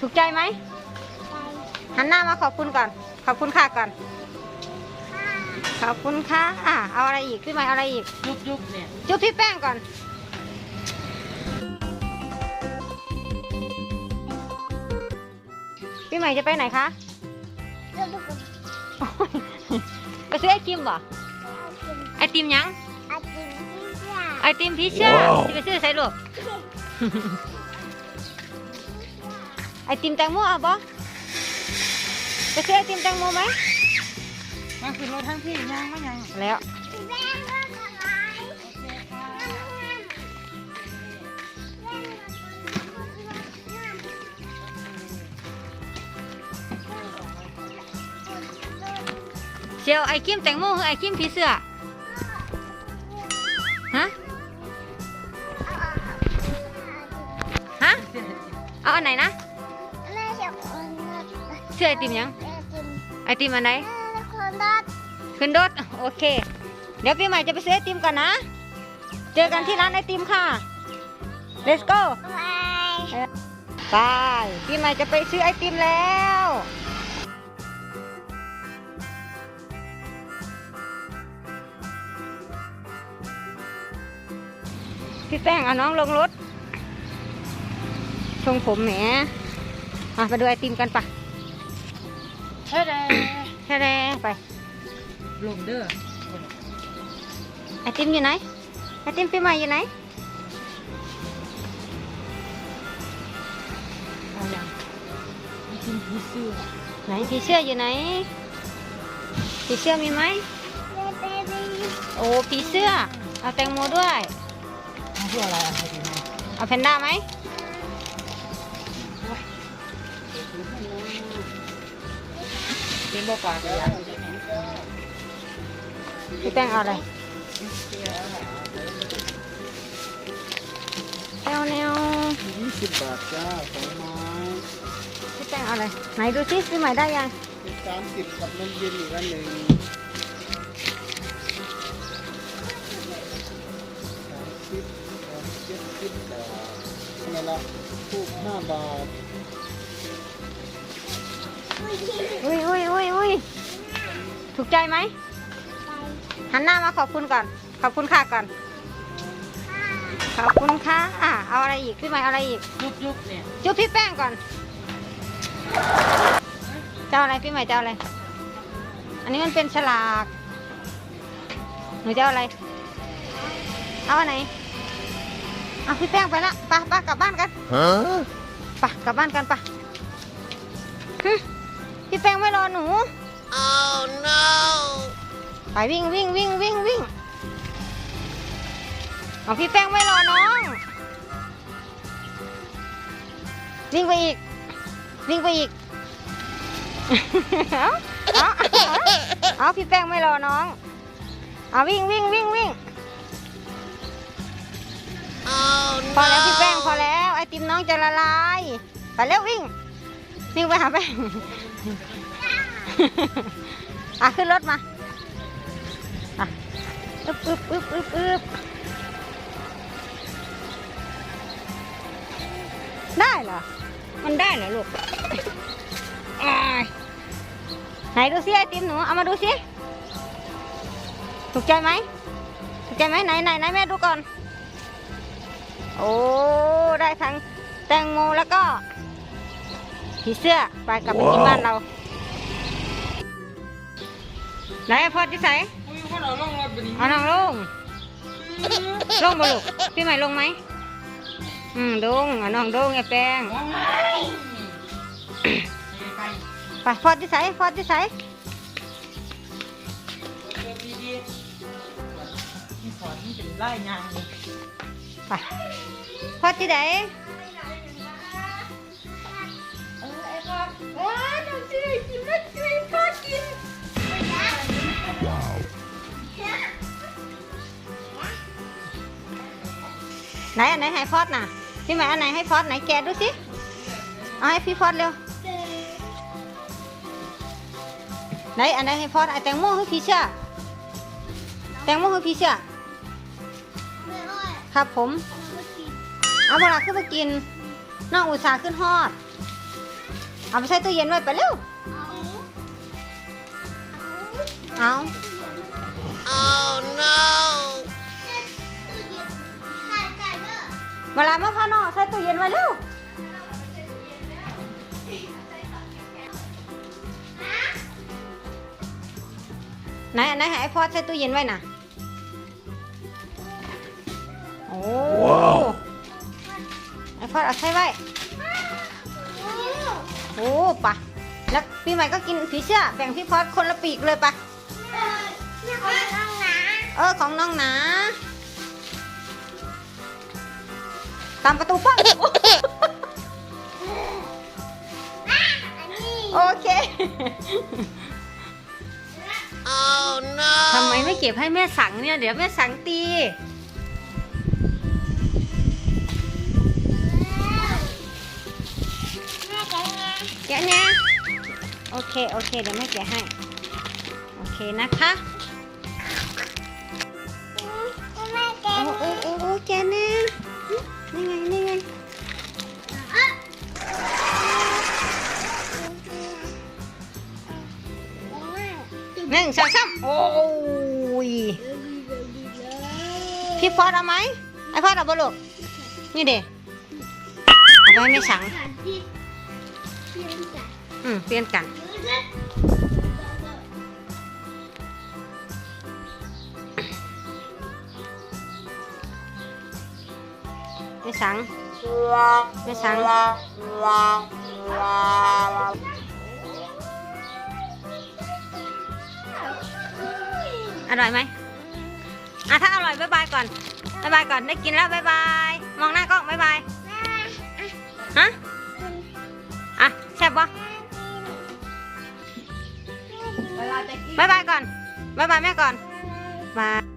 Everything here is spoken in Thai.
ถูกใจไหมหันหน้ามาขอบคุณก่อน ขอบคุณค่ะก่อน ขอบคุณค่ะอะเอาอะไรอีกพี่ใหม่เอาอะไรอีก ยุบยุบเนี่ย จุ๊บพี่แป้งก่อน พี่ใหม่จะไปไหนคะโอ้ยไปซื้อไอติมบ่ไอติมหยัง ไอติมพีเชื่อจะไปซื้อใส่ลูก ไอติมแตงโมเอาบ่ไปซื้อไอติมแตงโมไหมมาขึ้นรถทั้งพี่ยังไม่ยังแล้วเชียวไอคิมแตงโมคือไอคิมผีเสื้อฮะฮะเอาอันไหนนะ เสื้อไอติมยังไอติมอันไหนขึ้นรถโอเค เดี๋ยวปีใหม่จะไปซื้อไอติมก่อนนะ เจอกันที่ร้านไอติมค่ะ let's go ไปปีใหม่จะไปซื้อไอติมแล้วพี่แป้งเอาน้องลงรถทรงผมแหมมาไปดูไอติมกันปะ เฮ้ยเด้แท้ๆไป ลงเด้อไอติมอยู่ไหน ไอติมปีใหม่อยู่ไหนเอาอย่างมีกินผีเสื้อไหนผีเสื้ออยู่ไหนผีเสื้อมีไหม โอ้ผีเสื้อ เอาแตงโมด้วยมาเพื่ออะไรอะพี่น้องเอาแพนด้าไหม เป็นบ่ปลากันยังพี่แป้งเอาอะไรแนวแนวยี่สิบบาทจ้าสองไม้พี่แป้งเอาอะไรไหนดูซิปีใหม่ได้ยังเป็นสามสิบกับนมเย็นอีกอันหนึ่งสามสิบสามเจ็ดสิบบาทนี่ละทูกห้าบาท อุ้ยอุ้ยอุ้ยอุ้ยถูกใจไหมหันหน้ามาขอบคุณก่อน ขอบคุณค่ะก่อน ขอบคุณค่ะ อะ เอาอะไรอีกพี่ใหม่เอาอะไรอีก ยุบยุบเนี่ยจุ๊บพี่แป้งก่อน เจ้าอะไรพี่ใหม่เจ้าอะไร อันนี้มันเป็นฉลาก หนูจะเอาอะไร เอาอันไหนเอาพี่แป้งไปละไปไปกลับบ้านกัน ฮะ ไปกลับบ้านกันไปฮึ พี่แป้งไม่รอหนู oh no ไปวิ่งวิ่งวิ่งวิ่งวิ่งเอาพี่แป้งไม่รอน้อง วิ่งไปอีก วิ่งไปอีก เอาเอาเอาเอาพี่แป้งไม่รอน้อง เอาวิ่งวิ่งวิ่งวิ่ง oh พอแล้วพี่แป้งพอแล้วไอติมน้องจะละลาย ไปแล้ววิ่ง วิ่ไปหาแป้งอะขึ้นรถมาอะอึบอึบอึบอึบอึบได้เหรอ มันได้เหรอลูกไหนดูสิไอติมหนู เอามาดูสิถูกใจไหม ถูกใจไหมไหนไหนไหนแม่ดูก่อน โอ้ ได้ทั้งแตงโมแล้วก็ ผีเสื้อไปกลับไปกินบ้านเราไหนพอจะใส่อุ้ยคนเอาลงรถบันนี้เอาน้องลงลงบ่ลูกพี่ใหม่ลงไหมอืมลงเอาน้องลงไอ้แป้งว้ายไกลไปพอจะใส่พอจะใส่ๆเดินดีๆที่สอนนี่เป็นไล่ยางเลยไปพอจะไหน ไหนอันไหนให้พอดน่ะพี่ใหม่อันไหนให้พอดไหนแกะดูสิเอาให้พี่พอดเร็วไหนอันไหนให้พอดไอแตงโมคือพี่เชื่อแตงโมคือพี่เชื่อครับผมเอาเวลาขึ้นมากินน้องอุตส่าห์ขึ้นฮอด เอาไปใส่ตู้เย็นไว้ไปเร็วเอา เวลามาพ่อนอใส่ตู้เย็นไว้เร็วไหนอันไหนให้ไอพอดใส่ตู้เย็นไว้น่ะโอ้ไอพอดเอาใส่ไว้ โอ้ปะแล้วปีใหม่ก็กินผีเสื้อแบ่งพี่พอดคนละปีกเลยปะเออของน้องหนา ตามประตูป้องโอเคทำไมไม่เก็บให้แม่สังเนี่ย เดี๋ยวแม่สังตี แกะเนี่ยโอเค โอเค เดี๋ยวแม่แกะให้ โอเคนะคะ โอ้โอ้โอ้โอ้แกะเนี่ย นี่ไงนี่ไงหนึ่งสองสามโอ้ยพี่ฟอสเอาไหมไอฟอสเอาบลูกนี่เด็เอาไปให้แม่สังอืมเปลี่ยนกัน ไม่สังไม่สังอร่อยไหมอะถ้าอร่อยบายบายก่อนบายบายก่อนได้กินแล้วบายบายมองหน้ากล้องบายบายฮะอะแซ่บปะเวะบายบายก่อนบายบายแม่ก่อนบาย